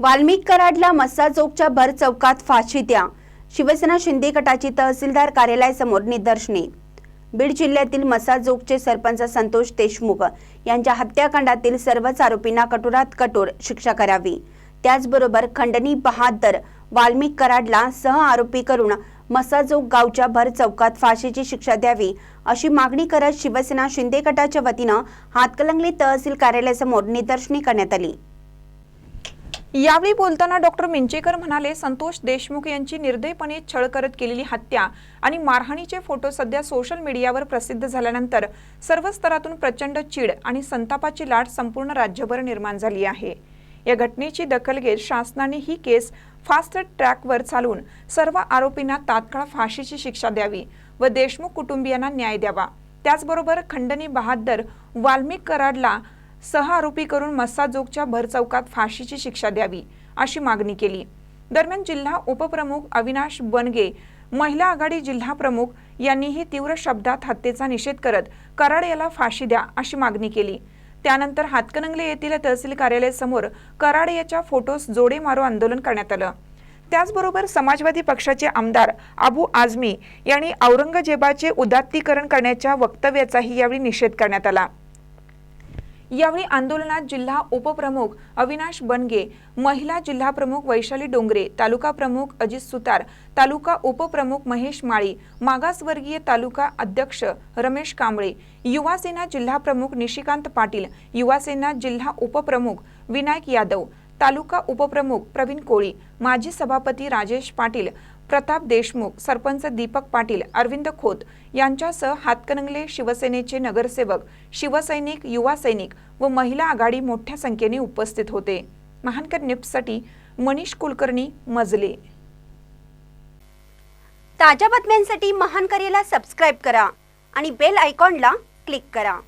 वाल्मिक कराडला मस्सा चौकच्या भर चौकात फाशी द्या. शिवसेना शिंदे गटाची तहसीलदार कार्यालयासमोर निदर्शने. बीड जिल्ह्यातील मसाजोगचे चौकचे सरपंच संतोष देशमुख यांच्या हत्याकांडातील सर्वच आरोपींना कठोरात कठोर शिक्षा करावी. त्याचबरोबर खंडणी बहादर वाल्मिक कराडला सह आरोपी करून मसाजोग गावच्या भर चौकात फाशीची शिक्षा द्यावी अशी मागणी करत शिवसेना शिंदे गटाच्या वतीनं हातकलंगली तहसील कार्यालयासमोर निदर्शने करण्यात आली. यावेळी बोलताना डॉक्टर मिंचेकर म्हणाले संतोष देशमुख यांची निर्दयपणे छळ करत केलेली हत्या आणि मारहाणीचे फोटो सध्या सोशल मीडियावर प्रसिद्ध झाल्यानंतर सर्व स्तरातून प्रचंड चीड आणि संतापाची लाट संपूर्ण राज्यभर निर्माण झाली आहे. या घटनेची दखल घेत शासनाने ही केस फास्ट ट्रॅकवर चालवून सर्व आरोपींना तात्काळ फाशीची शिक्षा द्यावी व देशमुख कुटुंबियांना न्याय द्यावा. त्याचबरोबर खंडणी बहादर वाल्मिक कराडला सह आरोपी करून मस्साजोगच्या भरचौकात फाशीची शिक्षा द्यावी अशी मागणी केली. दरम्यान जिल्हा उपप्रमुख अविनाश बनगे महिला आघाडी जिल्हा प्रमुख यांनीही तीव्र शब्दात हत्येचा निषेध करत कराड याला फाशी द्या अशी मागणी केली. त्यानंतर हातकणंगले येथील तहसील कार्यालयासमोर कराड याच्या फोटोस जोडे मारो आंदोलन करण्यात आलं. त्याचबरोबर समाजवादी पक्षाचे आमदार अबू आझमी यांनी औरंगजेबाचे उदात्तीकरण करण्याच्या वक्तव्याचाही यावेळी निषेध करण्यात आला. यावेळी आंदोलनात जिल्हा उपप्रमुख अविनाश बनगे महिला जिल्हा प्रमुख वैशाली डोंगरे तालुका प्रमुख अजित सुतार तालुका उपप्रमुख महेश माळी मागासवर्गीय तालुका अध्यक्ष रमेश कांबळे युवासेना जिल्हा प्रमुख निशिकांत पाटील युवासेना जिल्हा उपप्रमुख विनायक यादव तालुका उपप्रमुख प्रवीण कोळी माजी सभापती राजेश पाटील प्रताप देशमुख सरपंच दीपक पाटील अरविंद खोत यांच्यासह हातकणंगले शिवसेनेचे नगरसेवक शिवसैनिक युवा सैनिक व महिला आघाडी मोठ्या संख्येने उपस्थित होते. महानकर न्यूजसाठी मनीष कुलकर्णी मजले. ताज्या बातम्यांसाठी महानकरेला सबस्क्राईब करा आणि बेल आयकॉनला क्लिक करा.